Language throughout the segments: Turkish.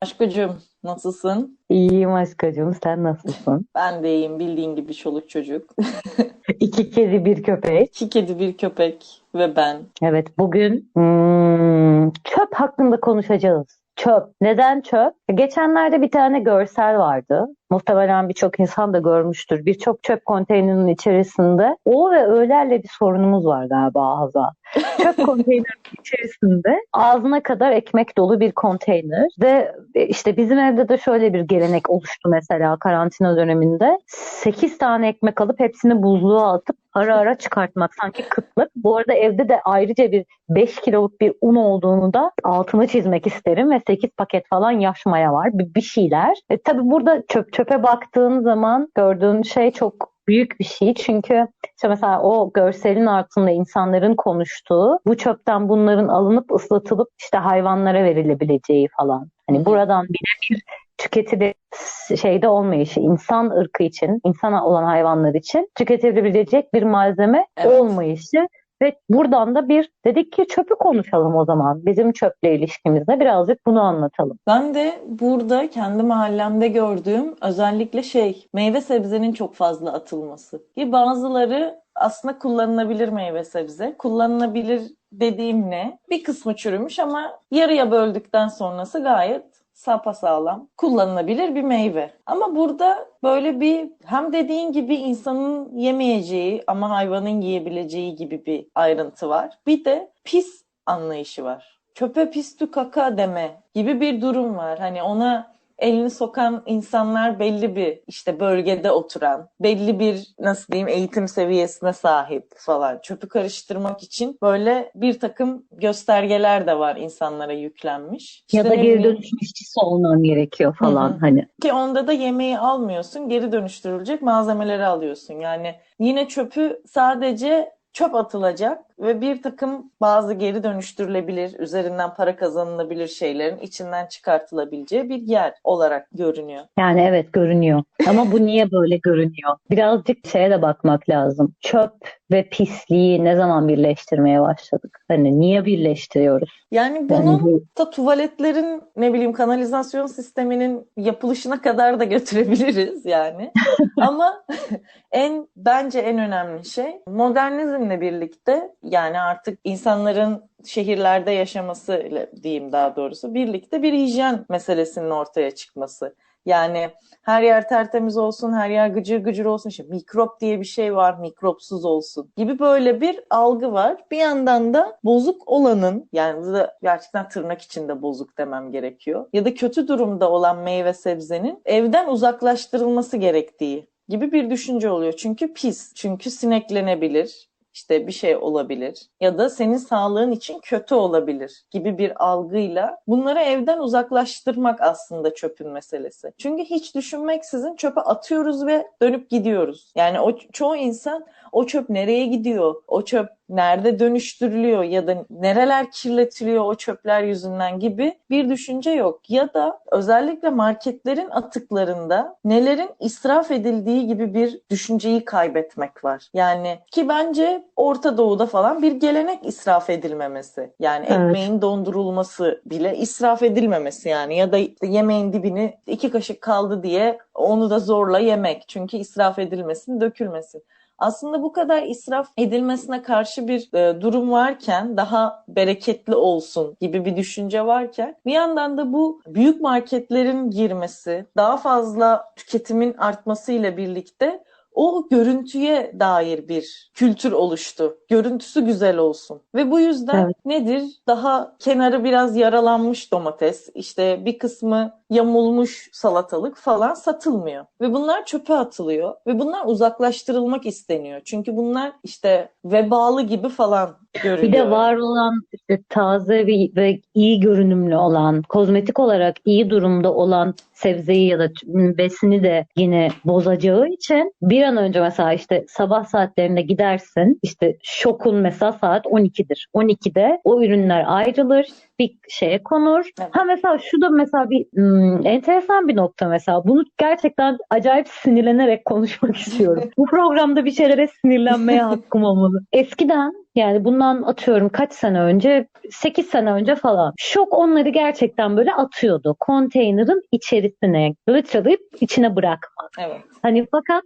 Aşkıcığım nasılsın? İyiyim aşkacığım, sen nasılsın? Ben de iyiyim bildiğin gibi çoluk çocuk. İki kedi bir köpek. İki kedi bir köpek ve ben. Evet, bugün hmm, çöp hakkında konuşacağız. Çöp. Neden çöp? Geçenlerde bir tane görsel vardı. Muhtemelen birçok insan da görmüştür. Birçok çöp konteynerinin içerisinde o ve öğelerle bir sorunumuz var galiba Hazal. Çöp konteynerinin içerisinde ağzına kadar ekmek dolu bir konteyner ve işte bizim evde de şöyle bir gelenek oluştu mesela karantina döneminde. 8 tane ekmek alıp hepsini buzluğa atıp ara ara çıkartmak sanki kıtlık. Bu arada evde de ayrıca bir 5 kiloluk bir un olduğunu da altını çizmek isterim ve 8 paket falan yaş maya var. Bir, bir şeyler. E, tabii burada çöp çöpe baktığın zaman gördüğün şey çok büyük bir şey. Çünkü işte mesela o görselin altında insanların konuştuğu bu çöpten bunların alınıp ıslatılıp işte hayvanlara verilebileceği falan. Hani buradan bile bir tüketilir şeyde olmayışı, insan ırkı için, insana olan hayvanlar için tüketilebilecek bir malzeme Evet. olmayışı ve buradan da bir dedik ki çöpü konuşalım o zaman. Bizim çöple ilişkimizde birazcık bunu anlatalım. Ben de burada kendi mahallemde gördüğüm özellikle şey meyve sebzenin çok fazla atılması. Ki bazıları aslında kullanılabilir meyve sebze. Kullanılabilir dediğim ne? Bir kısmı çürümüş ama yarıya böldükten sonrası gayet sapasağlam kullanılabilir bir meyve. Ama burada böyle bir hem dediğin gibi insanın yemeyeceği ama hayvanın yiyebileceği gibi bir ayrıntı var. Bir de pis anlayışı var. Çöpe pis tü kaka deme gibi bir durum var. Hani ona elini sokan insanlar belli bir işte bölgede oturan, belli bir nasıl diyeyim eğitim seviyesine sahip falan. Çöpü karıştırmak için böyle bir takım göstergeler de var insanlara yüklenmiş. Ya İşte da ne geri dönüşüm işçisi olman gerekiyor falan Hı hı. hani. ki onda da yemeği almıyorsun, geri dönüştürülecek malzemeleri alıyorsun. Yani yine çöpü sadece çöp atılacak ve bir takım bazı geri dönüştürülebilir, üzerinden para kazanılabilir şeylerin içinden çıkartılabileceği bir yer olarak görünüyor. Yani evet görünüyor. Ama bu niye böyle görünüyor? Birazcık şeye de bakmak lazım. Çöp ve pisliği ne zaman birleştirmeye başladık? Hani niye birleştiriyoruz? Yani Yani bunun bu da tuvaletlerin ne bileyim kanalizasyon sisteminin yapılışına kadar da götürebiliriz yani. Ama en bence en önemli şey modernizmle birlikte yani artık insanların şehirlerde yaşaması diyeyim daha doğrusu birlikte bir hijyen meselesinin ortaya çıkması. Yani her yer tertemiz olsun, her yer gıcır gıcır olsun. İşte mikrop diye bir şey var, mikropsuz olsun gibi böyle bir algı var. Bir yandan da bozuk olanın, yani burada gerçekten tırnak içinde bozuk demem gerekiyor. Ya da kötü durumda olan meyve sebzenin evden uzaklaştırılması gerektiği gibi bir düşünce oluyor. Çünkü pis, çünkü sineklenebilir, işte bir şey olabilir ya da senin sağlığın için kötü olabilir gibi bir algıyla bunları evden uzaklaştırmak aslında çöpün meselesi. Çünkü hiç düşünmeksizin çöpe atıyoruz ve dönüp gidiyoruz. Yani o çoğu insan o çöp nereye gidiyor? O çöp nerede dönüştürülüyor ya da nereler kirletiliyor o çöpler yüzünden gibi bir düşünce yok. Ya da özellikle marketlerin atıklarında nelerin israf edildiği gibi bir düşünceyi kaybetmek var. Yani ki bence Orta Doğu'da falan bir gelenek israf edilmemesi. Yani Evet. ekmeğin dondurulması bile israf edilmemesi yani ya da yemeğin dibini iki kaşık kaldı diye onu da zorla yemek. Çünkü israf edilmesin, dökülmesin. Aslında bu kadar israf edilmesine karşı bir e, durum varken daha bereketli olsun gibi bir düşünce varken bir yandan da bu büyük marketlerin girmesi, daha fazla tüketimin artmasıyla birlikte o görüntüye dair bir kültür oluştu. Görüntüsü güzel olsun. Ve bu yüzden Evet. nedir? Daha kenarı biraz yaralanmış domates, işte bir kısmı yamulmuş salatalık falan satılmıyor. Ve bunlar çöpe atılıyor. Ve bunlar uzaklaştırılmak isteniyor. Çünkü bunlar işte vebalı gibi falan görülüyor. Bir de var olan işte taze ve, ve iyi görünümlü olan, kozmetik olarak iyi durumda olan sebzeyi ya da besini de yine bozacağı için bir an önce mesela işte sabah saatlerinde gidersin. İşte şokun mesela saat 12'dir. 12'de o ürünler ayrılır bir şeye konur. Evet. Ha mesela şu da mesela bir hmm, enteresan bir nokta mesela. Bunu gerçekten acayip sinirlenerek konuşmak istiyorum. Bu programda bir şeylere sinirlenmeye hakkım olmalı. Eskiden yani bundan atıyorum kaç sene önce 8 sene önce falan. Şok onları gerçekten böyle atıyordu. Konteynerin içerisine literally içine bırakmak. Evet. Hani fakat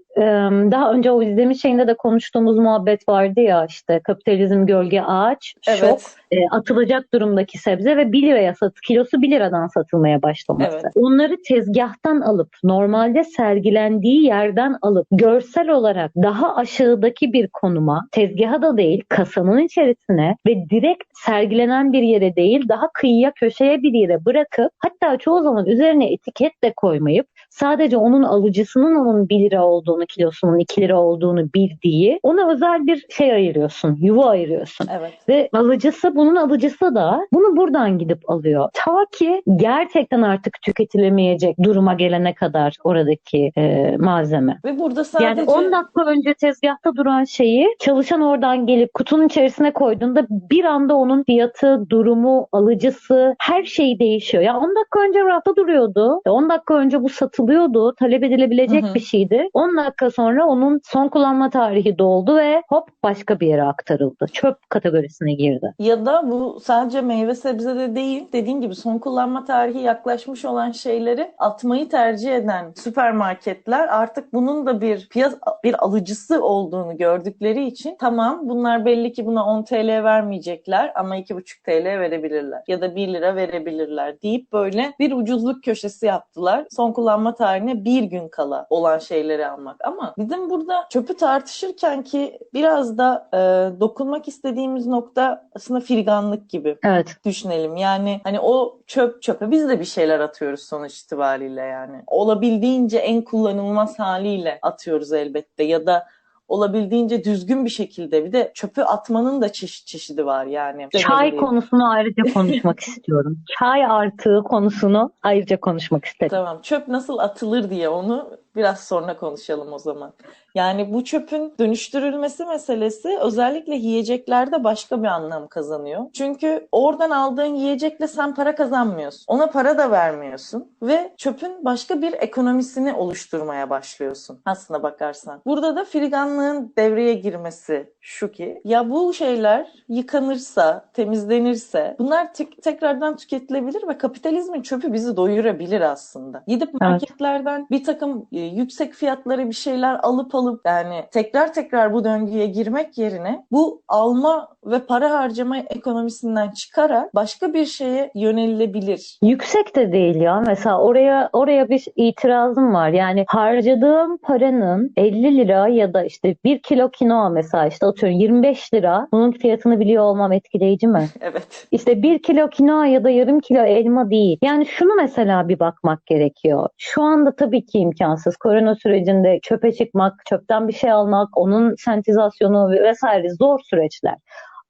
daha önce o izlemiş şeyinde de konuştuğumuz muhabbet vardı ya işte kapitalizm gölge ağaç, şok, Evet. e, atılacak durumdaki sebze ve 1 liraya sat, kilosu 1 liradan satılmaya başlaması. Evet. Onları tezgahtan alıp normalde sergilendiği yerden alıp görsel olarak daha aşağıdaki bir konuma tezgaha da değil kasanın içerisine ve direkt sergilenen bir yere değil daha kıyıya köşeye bir yere bırakıp hatta çoğu zaman üzerine etiket de koymayıp sadece onun alıcısının onun 1 lira olduğunu kilosunun 2 lira olduğunu bildiği ona özel bir şey ayırıyorsun yuva ayırıyorsun. Evet. Ve alıcısı bunun alıcısı da bunu buradan gidip alıyor. Ta ki gerçekten artık tüketilemeyecek duruma gelene kadar oradaki e, malzeme. Ve burada sadece Yani 10 dakika önce tezgahta duran şeyi çalışan oradan gelip kutunun içerisine koyduğunda bir anda onun fiyatı, durumu, alıcısı her şey değişiyor. Ya 10 dakika önce rafta duruyordu. 10 dakika önce bu satılıyordu. Talep edilebilecek Hı hı. bir şeydi. 10 dakika sonra onun son kullanma tarihi doldu ve hop başka bir yere aktarıldı. Çöp kategorisine girdi. Ya da bu sadece meyve sebzede değil, dediğin gibi son kullanma tarihi yaklaşmış olan şeyleri atmayı tercih eden süpermarketler artık bunun da bir piyas bir alıcısı olduğunu gördükleri için tamam bunlar belli ki buna 10 TL vermeyecekler ama 2,5 TL verebilirler ya da 1 lira verebilirler deyip böyle bir ucuzluk köşesi yaptılar. Son kullanma tarihine bir gün kala olan şeyleri almak. Ama bizim burada çöpü tartışırken ki biraz da e, dokunmak istediğimiz nokta aslında firganlık gibi Evet. düşünelim. Yani hani o çöp çöpe biz de bir şeyler atıyoruz sonuç itibariyle yani. Olabildiğince en kullanılmaz haliyle atıyoruz elbette ya da olabildiğince düzgün bir şekilde bir de çöpü atmanın da çeşit çeşidi var yani. Çay konusunu ayrıca konuşmak istiyorum. Çay artığı konusunu ayrıca konuşmak istedim. Tamam. Çöp nasıl atılır diye onu biraz sonra konuşalım o zaman. Yani bu çöpün dönüştürülmesi meselesi özellikle yiyeceklerde başka bir anlam kazanıyor. Çünkü oradan aldığın yiyecekle sen para kazanmıyorsun. Ona para da vermiyorsun ve çöpün başka bir ekonomisini oluşturmaya başlıyorsun aslına bakarsan. Burada da friganlığın devreye girmesi şu ki ya bu şeyler yıkanırsa, temizlenirse bunlar tek- tekrardan tüketilebilir ve kapitalizmin çöpü bizi doyurabilir aslında. Gidip marketlerden bir takım e, yüksek fiyatlara bir şeyler alıp alıp yani tekrar tekrar bu döngüye girmek yerine bu alma ve para harcama ekonomisinden çıkarak başka bir şeye yönelilebilir. Yüksek de değil ya. Mesela oraya oraya bir itirazım var. Yani harcadığım paranın 50 lira ya da işte 1 kilo kinoa mesela işte atıyorum 25 lira. Bunun fiyatını biliyor olmam etkileyici mi? Evet. İşte 1 kilo kinoa ya da yarım kilo elma değil. Yani şunu mesela bir bakmak gerekiyor. Şu anda tabii ki imkansız. Korona sürecinde çöpe çıkmak, çöpten bir şey almak, onun sentizasyonu vesaire zor süreçler.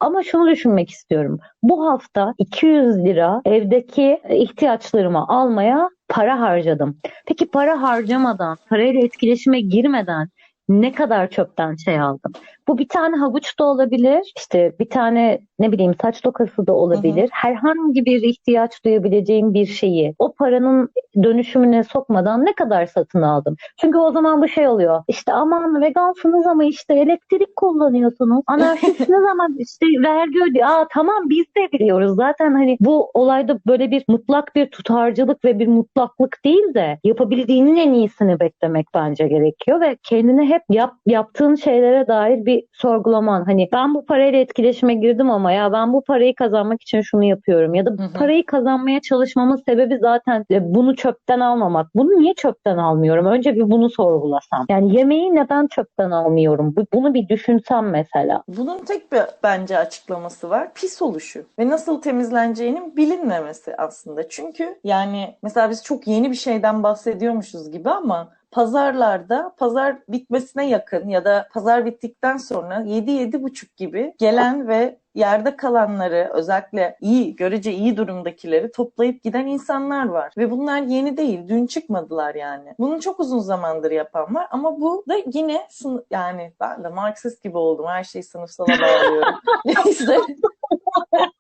Ama şunu düşünmek istiyorum. Bu hafta 200 lira evdeki ihtiyaçlarımı almaya para harcadım. Peki para harcamadan, parayla etkileşime girmeden ne kadar çöpten şey aldım? Bu bir tane havuç da olabilir, işte bir tane ne bileyim saç dokası da olabilir. Herhangi bir ihtiyaç duyabileceğim bir şeyi o paranın dönüşümüne sokmadan ne kadar satın aldım? Çünkü o zaman bu şey oluyor. İşte aman vegansınız ama işte elektrik kullanıyorsunuz. Anarşistsiniz ama işte vergi ödüyor. Aa tamam biz de biliyoruz. Zaten hani bu olayda böyle bir mutlak bir tutarcılık ve bir mutlaklık değil de yapabildiğinin en iyisini beklemek bence gerekiyor ve kendine hep yap, yaptığın şeylere dair bir sorgulaman. Hani ben bu parayla etkileşime girdim ama ya ben bu parayı kazanmak için şunu yapıyorum ya da hı. parayı kazanmaya çalışmamın sebebi zaten e, bunu çöpten almamak. Bunu niye çöpten almıyorum? Önce bir bunu sorgulasam. Yani yemeği neden çöpten almıyorum? Bu- Bunu bir düşünsem mesela. Bunun tek bir bence açıklaması var. Pis oluşu ve nasıl temizleneceğinin bilinmemesi aslında. Çünkü yani mesela biz çok yeni bir şeyden bahsediyormuşuz gibi ama pazarlarda pazar bitmesine yakın ya da pazar bittikten sonra 7-7.30 gibi gelen ve yerde kalanları özellikle iyi, görece iyi durumdakileri toplayıp giden insanlar var. Ve bunlar yeni değil. Dün çıkmadılar yani. Bunu çok uzun zamandır yapan var ama bu da yine yani ben de Marksist gibi oldum. Her şeyi sınıfsala bağlıyorum. Neyse.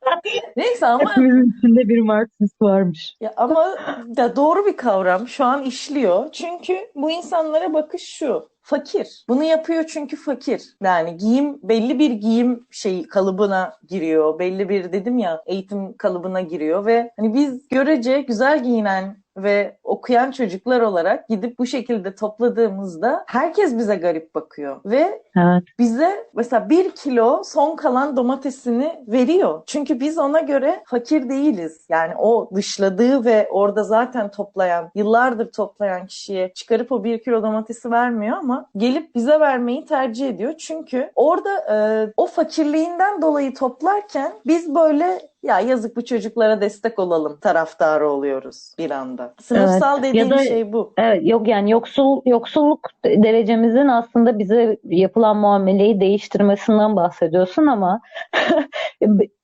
Neyse ama Hepimizin içinde bir Marksist varmış. ya ama da doğru bir kavram. Şu an işliyor. Çünkü bu insanlara bakış şu. Fakir. Bunu yapıyor çünkü fakir. Yani giyim belli bir giyim şeyi kalıbına giriyor. Belli bir dedim ya eğitim kalıbına giriyor ve hani biz görece güzel giyinen ve okuyan çocuklar olarak gidip bu şekilde topladığımızda herkes bize garip bakıyor ve Evet. bize mesela bir kilo son kalan domatesini veriyor. Çünkü biz ona göre fakir değiliz. Yani o dışladığı ve orada zaten toplayan, yıllardır toplayan kişiye çıkarıp o bir kilo domatesi vermiyor ama gelip bize vermeyi tercih ediyor. Çünkü orada e, o fakirliğinden dolayı toplarken biz böyle ya yazık bu çocuklara destek olalım taraftarı oluyoruz bir anda. Sınıfsal Evet. dediğim Ya da- şey bu. Evet, yok yani yoksul yoksulluk derecemizin aslında bize yapılan muameleyi değiştirmesinden bahsediyorsun ama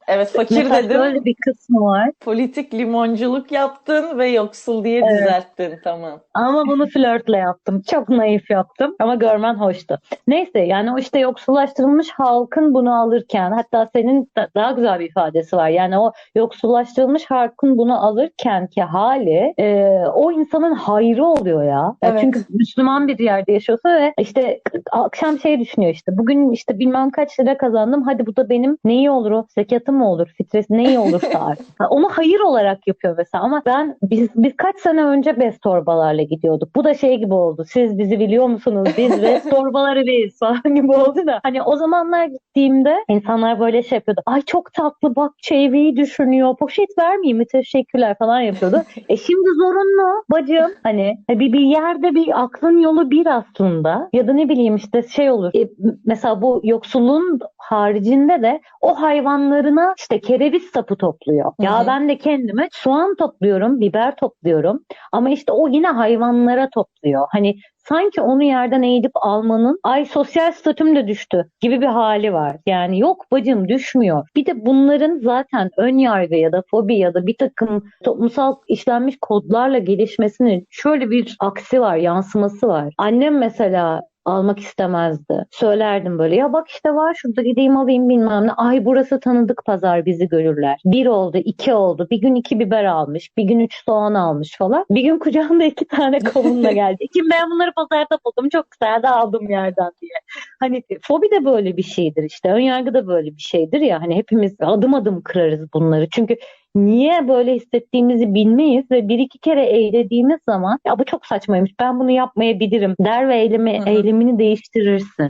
Evet fakir mesela dedim. böyle bir kısmı var. Politik limonculuk yaptın ve yoksul diye Evet. düzelttin. Tamam. Ama bunu flörtle yaptım. Çok naif yaptım ama görmen hoştu. Neyse yani o işte yoksullaştırılmış halkın bunu alırken hatta senin da- daha güzel bir ifadesi var. Yani o yoksullaştırılmış halkın bunu alırken ki hali e, o insanın hayrı oluyor ya. Evet. Çünkü Müslüman bir yerde yaşıyorsa ve işte akşam şey düşünüyor işte bugün işte bilmem kaç lira kazandım hadi bu da benim neyi olur o zekatı mı olur fitresi neyi olursa artık. Onu hayır olarak yapıyor mesela ama ben biz biz kaç sene önce bez torbalarla gidiyorduk. Bu da şey gibi oldu. Siz bizi biliyor musunuz? Biz bez torbaları biz falan gibi oldu da. Hani o zamanlar gittiğimde insanlar böyle şey yapıyordu. Ay çok tatlı bak çevreyi düşünüyor. Poşet vermeyeyim mi? Teşekkürler falan yapıyordu. E şimdi zorunlu bacım. Hani bir, bir yerde bir aklın yolu bir aslında. Ya da ne bileyim işte şey olur. E, mesela bu yoksulluğun haricinde de o hayvanlarına işte kereviz sapı topluyor. Hı Ya ben de kendime soğan topluyorum, biber topluyorum. Ama işte o yine hayvanlara topluyor. Hani sanki onu yerden eğilip almanın ay sosyal statüm de düştü gibi bir hali var. Yani yok bacım düşmüyor. Bir de bunların zaten ön yargı ya da fobi ya da bir takım toplumsal işlenmiş kodlarla gelişmesinin şöyle bir aksi var, yansıması var. Annem mesela almak istemezdi. Söylerdim böyle ya bak işte var şurada gideyim alayım bilmem ne. Ay burası tanıdık pazar bizi görürler. Bir oldu, iki oldu. Bir gün iki biber almış, bir gün üç soğan almış falan. Bir gün kucağında iki tane kavunla geldi. Kim ben bunları pazarda buldum çok güzel de aldım yerden diye. Hani fobi de böyle bir şeydir işte. Önyargı da böyle bir şeydir ya. Hani hepimiz adım adım kırarız bunları. Çünkü niye böyle hissettiğimizi bilmeyiz ve bir iki kere eylediğimiz zaman ya bu çok saçmaymış ben bunu yapmayabilirim der ve eylemi, Hı hı. eylemini değiştirirsin.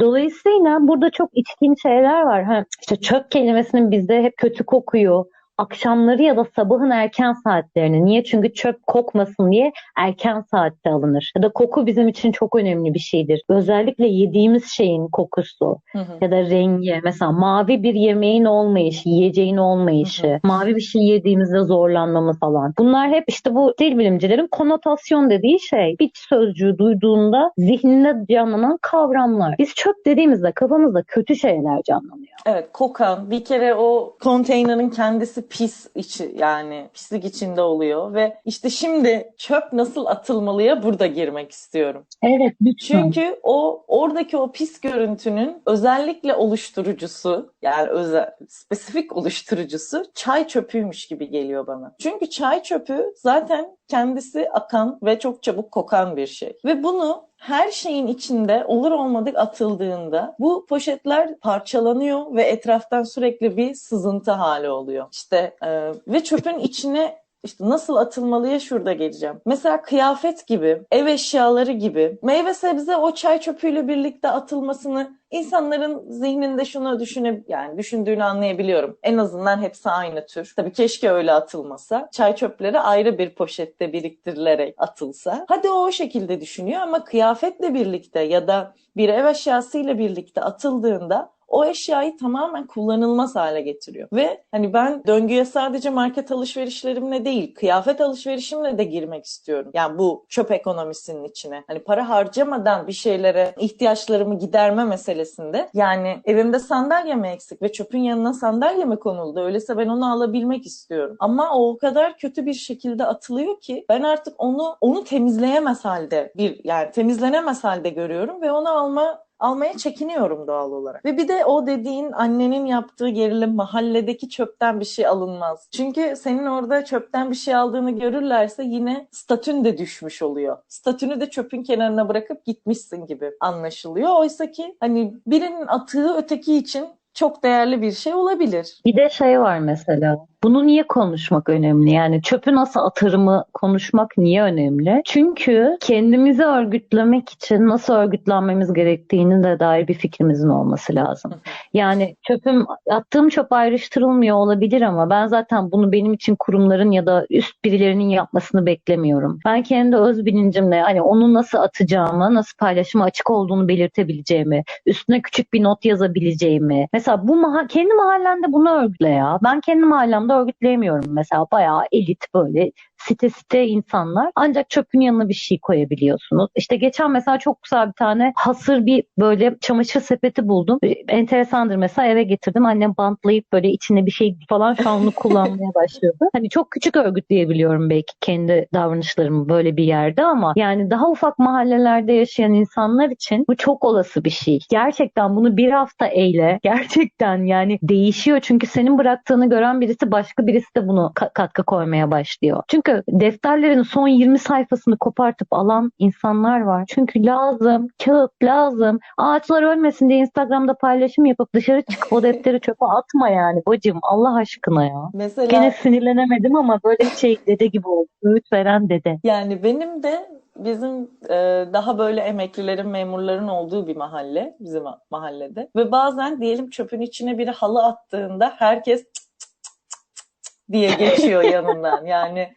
Dolayısıyla burada çok içkin şeyler var. Ha, işte çöp kelimesinin bizde hep kötü kokuyor. Akşamları ya da sabahın erken saatlerini. Niye? Çünkü çöp kokmasın diye erken saatte alınır. Ya da koku bizim için çok önemli bir şeydir. Özellikle yediğimiz şeyin kokusu Hı hı. ya da rengi. Mesela mavi bir yemeğin olmayışı, yiyeceğin olmayışı, Hı hı. mavi bir şey yediğimizde zorlanmamız falan. Bunlar hep işte bu dil bilimcilerin konotasyon dediği şey. Bir sözcüğü duyduğunda zihninde canlanan kavramlar. Biz çöp dediğimizde kafamızda kötü şeyler canlanıyor. Evet kokan bir kere o konteynerin kendisi pis içi yani pislik içinde oluyor ve işte şimdi çöp nasıl atılmalıya burada girmek istiyorum. Evet lütfen. Çünkü o oradaki o pis görüntünün özellikle oluşturucusu yani özel spesifik oluşturucusu çay çöpüymüş gibi geliyor bana. Çünkü çay çöpü zaten kendisi akan ve çok çabuk kokan bir şey. Ve bunu her şeyin içinde olur olmadık atıldığında bu poşetler parçalanıyor ve etraftan sürekli bir sızıntı hali oluyor. İşte e, ve çöpün içine işte nasıl atılmalıya şurada geleceğim. Mesela kıyafet gibi, ev eşyaları gibi, meyve sebze o çay çöpüyle birlikte atılmasını insanların zihninde şunu düşüne yani düşündüğünü anlayabiliyorum. En azından hepsi aynı tür. Tabii keşke öyle atılmasa. Çay çöpleri ayrı bir poşette biriktirilerek atılsa. Hadi o o şekilde düşünüyor ama kıyafetle birlikte ya da bir ev eşyasıyla birlikte atıldığında o eşyayı tamamen kullanılmaz hale getiriyor. Ve hani ben döngüye sadece market alışverişlerimle değil, kıyafet alışverişimle de girmek istiyorum. Yani bu çöp ekonomisinin içine. Hani para harcamadan bir şeylere ihtiyaçlarımı giderme meselesinde. Yani evimde sandalye mi eksik ve çöpün yanına sandalye mi konuldu? Öyleyse ben onu alabilmek istiyorum. Ama o o kadar kötü bir şekilde atılıyor ki ben artık onu onu temizleyemez halde bir yani temizlenemez halde görüyorum ve onu alma almaya çekiniyorum doğal olarak. Ve bir de o dediğin annenin yaptığı gerilim mahalledeki çöpten bir şey alınmaz. Çünkü senin orada çöpten bir şey aldığını görürlerse yine statün de düşmüş oluyor. Statünü de çöpün kenarına bırakıp gitmişsin gibi anlaşılıyor. Oysa ki hani birinin atığı öteki için çok değerli bir şey olabilir. Bir de şey var mesela. Bunu niye konuşmak önemli? Yani çöpü nasıl atarımı konuşmak niye önemli? Çünkü kendimizi örgütlemek için nasıl örgütlenmemiz gerektiğini de dair bir fikrimizin olması lazım. Yani çöpüm, attığım çöp ayrıştırılmıyor olabilir ama ben zaten bunu benim için kurumların ya da üst birilerinin yapmasını beklemiyorum. Ben kendi öz bilincimle hani onu nasıl atacağımı, nasıl paylaşıma açık olduğunu belirtebileceğimi, üstüne küçük bir not yazabileceğimi. Mesela bu maha kendi mahallende bunu örgütle ya. Ben kendi mahallemde örgütleyemiyorum mesela. Bayağı elit böyle site site insanlar. Ancak çöpün yanına bir şey koyabiliyorsunuz. İşte geçen mesela çok güzel bir tane hasır bir böyle çamaşır sepeti buldum. Enteresandır mesela eve getirdim. Annem bantlayıp böyle içine bir şey falan şu an onu kullanmaya başladı. Hani çok küçük örgütleyebiliyorum belki kendi davranışlarımı böyle bir yerde ama yani daha ufak mahallelerde yaşayan insanlar için bu çok olası bir şey. Gerçekten bunu bir hafta eyle. Gerçekten yani değişiyor. Çünkü senin bıraktığını gören birisi başka birisi de bunu katkı koymaya başlıyor. Çünkü defterlerin son 20 sayfasını kopartıp alan insanlar var. Çünkü lazım, kağıt lazım. Ağaçlar ölmesin diye Instagram'da paylaşım yapıp dışarı çıkıp o defteri çöpe atma yani bacım Allah aşkına ya. Mesela Gene sinirlenemedim ama böyle şey dede gibi oldu. Öğüt veren dede. yani benim de bizim e, daha böyle emeklilerin, memurların olduğu bir mahalle bizim mahallede ve bazen diyelim çöpün içine biri halı attığında herkes cık cık cık diye geçiyor yanından. Yani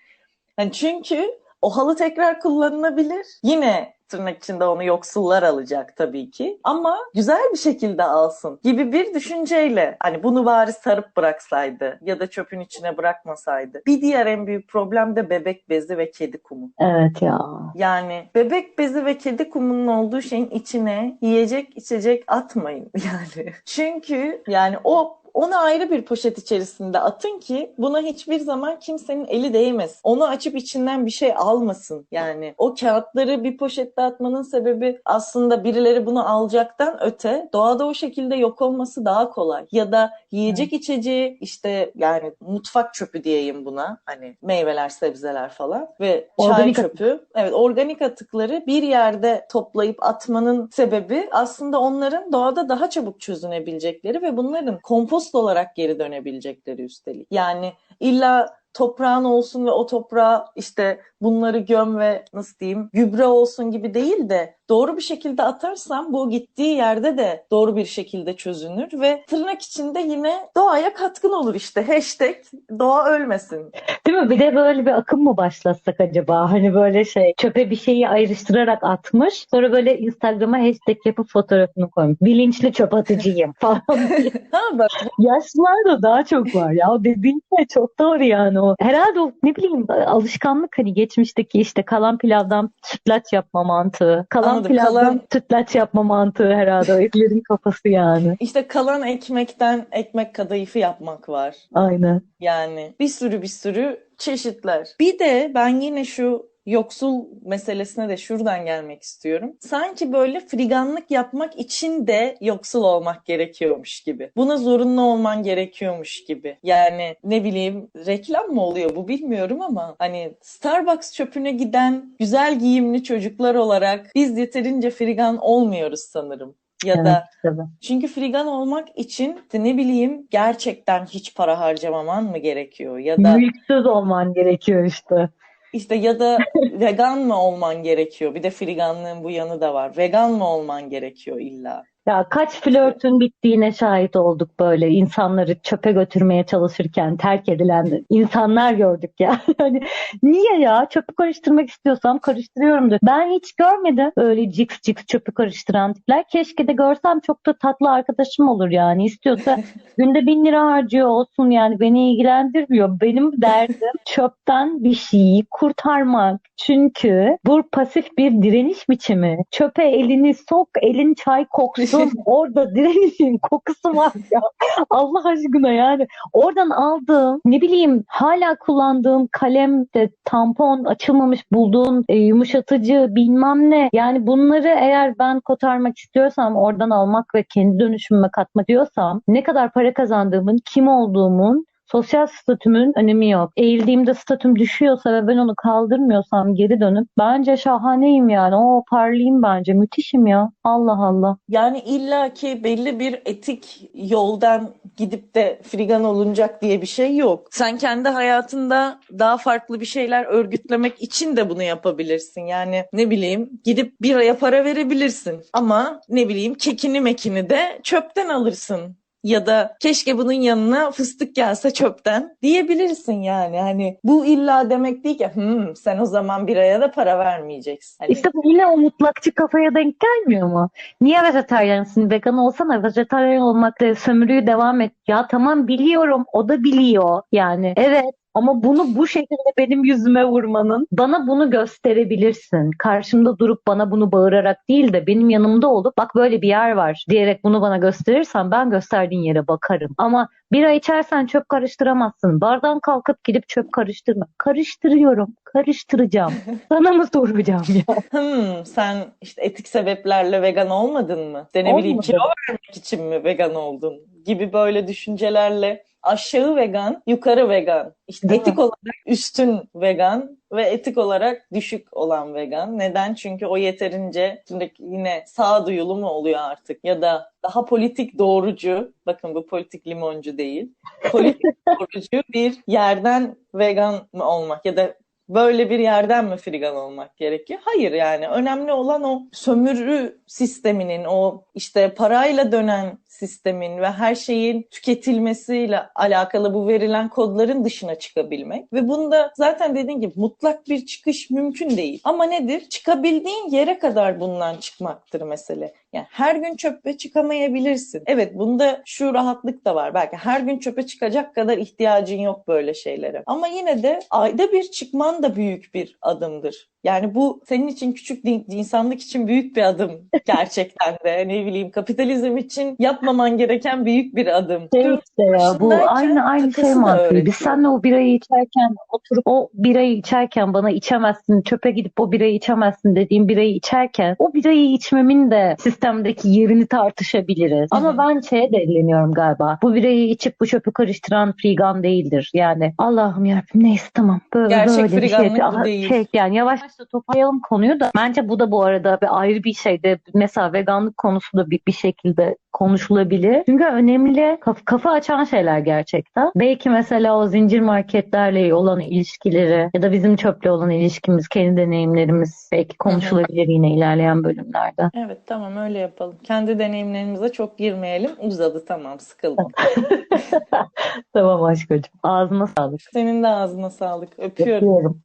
hani çünkü o halı tekrar kullanılabilir. Yine tırnak içinde onu yoksullar alacak tabii ki. Ama güzel bir şekilde alsın gibi bir düşünceyle hani bunu bari sarıp bıraksaydı ya da çöpün içine bırakmasaydı. Bir diğer en büyük problem de bebek bezi ve kedi kumu. Evet ya. Yani bebek bezi ve kedi kumunun olduğu şeyin içine yiyecek içecek atmayın yani. Çünkü yani o onu ayrı bir poşet içerisinde atın ki buna hiçbir zaman kimsenin eli değmesin. Onu açıp içinden bir şey almasın. Yani o kağıtları bir poşette atmanın sebebi aslında birileri bunu alacaktan öte doğada o şekilde yok olması daha kolay. Ya da yiyecek içeceği işte yani mutfak çöpü diyeyim buna. Hani meyveler, sebzeler falan ve çay Organik çöpü. Evet organik atıkları bir yerde toplayıp atmanın sebebi aslında onların doğada daha çabuk çözünebilecekleri ve bunların kompost olarak geri dönebilecekleri üstelik. Yani illa toprağın olsun ve o toprağa işte bunları göm ve nasıl diyeyim gübre olsun gibi değil de doğru bir şekilde atarsam bu gittiği yerde de doğru bir şekilde çözünür ve tırnak içinde yine doğaya katkın olur işte. Hashtag doğa ölmesin. Değil mi? Bir de böyle bir akım mı başlatsak acaba? Hani böyle şey çöpe bir şeyi ayrıştırarak atmış. Sonra böyle Instagram'a hashtag yapıp fotoğrafını koymuş. Bilinçli çöp atıcıyım falan ha bak Yaşlılar da daha çok var ya. O dediğin şey çok doğru yani o. Herhalde o ne bileyim alışkanlık hani geçmişteki işte kalan pilavdan sütlaç yapma mantığı. Kalan Anladım, pilavdan kalan- sütlaç yapma mantığı herhalde. O evlerin kafası yani. işte kalan ekmekten ekmek kadayıfı yapmak var. Aynen. Yani bir sürü bir sürü çeşitler. Bir de ben yine şu yoksul meselesine de şuradan gelmek istiyorum. Sanki böyle friganlık yapmak için de yoksul olmak gerekiyormuş gibi. Buna zorunlu olman gerekiyormuş gibi. Yani ne bileyim reklam mı oluyor bu bilmiyorum ama hani Starbucks çöpüne giden güzel giyimli çocuklar olarak biz yeterince frigan olmuyoruz sanırım. Ya Evet, da tabii. çünkü frigan olmak için de ne bileyim gerçekten hiç para harcamaman mı gerekiyor? Ya da Mülksüz olman gerekiyor işte. İşte ya da vegan mı olman gerekiyor? Bir de friganlığın bu yanı da var. Vegan mı olman gerekiyor illa? Ya kaç flörtün bittiğine şahit olduk böyle. İnsanları çöpe götürmeye çalışırken terk edilen insanlar gördük ya. Hani niye ya? Çöpü karıştırmak istiyorsam karıştırıyorumdur. Ben hiç görmedim öyle ciks ciks çöpü karıştıran tipler. Keşke de görsem çok da tatlı arkadaşım olur yani. İstiyorsa günde bin lira harcıyor olsun yani beni ilgilendirmiyor. Benim derdim çöpten bir şeyi kurtarmak. Çünkü bu pasif bir direniş biçimi. Çöpe elini sok, elin çay koksun. Orada direnişin kokusu var ya. Allah aşkına yani. Oradan aldığım, ne bileyim hala kullandığım kalem, de, tampon, açılmamış bulduğun e, yumuşatıcı bilmem ne. Yani bunları eğer ben kotarmak istiyorsam, oradan almak ve kendi dönüşümüme katmak diyorsam ne kadar para kazandığımın, kim olduğumun Sosyal statümün önemi yok. Eğildiğimde statüm düşüyorsa ve ben onu kaldırmıyorsam geri dönüp bence şahaneyim yani. O parlayayım bence. Müthişim ya. Allah Allah. Yani illaki belli bir etik yoldan gidip de frigan olunacak diye bir şey yok. Sen kendi hayatında daha farklı bir şeyler örgütlemek için de bunu yapabilirsin. Yani ne bileyim gidip biraya para verebilirsin. Ama ne bileyim kekini mekini de çöpten alırsın. Ya da keşke bunun yanına fıstık gelse çöpten diyebilirsin yani. Hani bu illa demek değil ki "Hmm, sen o zaman biraya da para vermeyeceksin. Hani İşte bu yine o mutlakçı kafaya denk gelmiyor mu? Niye vejetaryensin? Vegan olsana. Vejetaryen olmakla sömürüyü devam et. Ya tamam biliyorum. O da biliyor yani. Evet. Ama bunu bu şekilde benim yüzüme vurmanın, bana bunu gösterebilirsin. Karşımda durup bana bunu bağırarak değil de benim yanımda olup bak böyle bir yer var diyerek bunu bana gösterirsen ben gösterdiğin yere bakarım. Ama bira içersen çöp karıştıramazsın. Bardan kalkıp gidip çöp karıştırma. Karıştırıyorum, karıştıracağım. Sana mı soracağım ya? Hmm, sen işte etik sebeplerle vegan olmadın mı? İşte ne bileyim Olmadım. kilo vermek için mi vegan oldun? Gibi böyle düşüncelerle aşağı vegan, yukarı vegan. İşte Değil etik olarak üstün vegan ve etik olarak düşük olan vegan. Neden? Çünkü o yeterince şimdi yine sağduyulu mu oluyor artık ya da daha politik doğrucu, bakın bu politik limoncu değil, politik doğrucu bir yerden vegan mı olmak ya da böyle bir yerden mi frigan olmak gerekiyor? Hayır yani önemli olan o sömürü sisteminin, o işte parayla dönen sistemin ve her şeyin tüketilmesiyle alakalı bu verilen kodların dışına çıkabilmek. Ve bunda zaten dediğin gibi mutlak bir çıkış mümkün değil. Ama nedir? Çıkabildiğin yere kadar bundan çıkmaktır mesele. Yani her gün çöpe çıkamayabilirsin. Evet bunda şu rahatlık da var. Belki her gün çöpe çıkacak kadar ihtiyacın yok böyle şeylere. Ama yine de ayda bir çıkman da büyük bir adımdır. Yani bu senin için küçük değil, insanlık için büyük bir adım gerçekten de. Ne bileyim kapitalizm için yapmaman gereken büyük bir adım. Şey işte ya bu aynı aynı şey mantığı. Biz seninle o birayı içerken oturup o birayı içerken bana içemezsin, çöpe gidip o birayı içemezsin dediğim birayı içerken o birayı içmemin de sistemdeki yerini tartışabiliriz. Ama ben şeye de elleniyorum galiba. Bu birayı içip bu çöpü karıştıran frigan değildir. Yani Allah'ım yarabbim neyse tamam. Böyle, Gerçek böyle bir şey. değil. şey, yani yavaş da toparlayalım konuyu da. Bence bu da bu arada bir ayrı bir şeyde mesela veganlık konusu da bir, bir şekilde konuşulabilir. Çünkü önemli kaf- kafa açan şeyler gerçekten. Belki mesela o zincir marketlerle olan ilişkileri ya da bizim çöple olan ilişkimiz, kendi deneyimlerimiz belki konuşulabilir yine ilerleyen bölümlerde. Evet tamam öyle yapalım. Kendi deneyimlerimize çok girmeyelim. Uzadı tamam sıkıldım. Tamam aşkım. Ağzına sağlık. Senin de ağzına sağlık. Öpüyorum. Öpüyorum.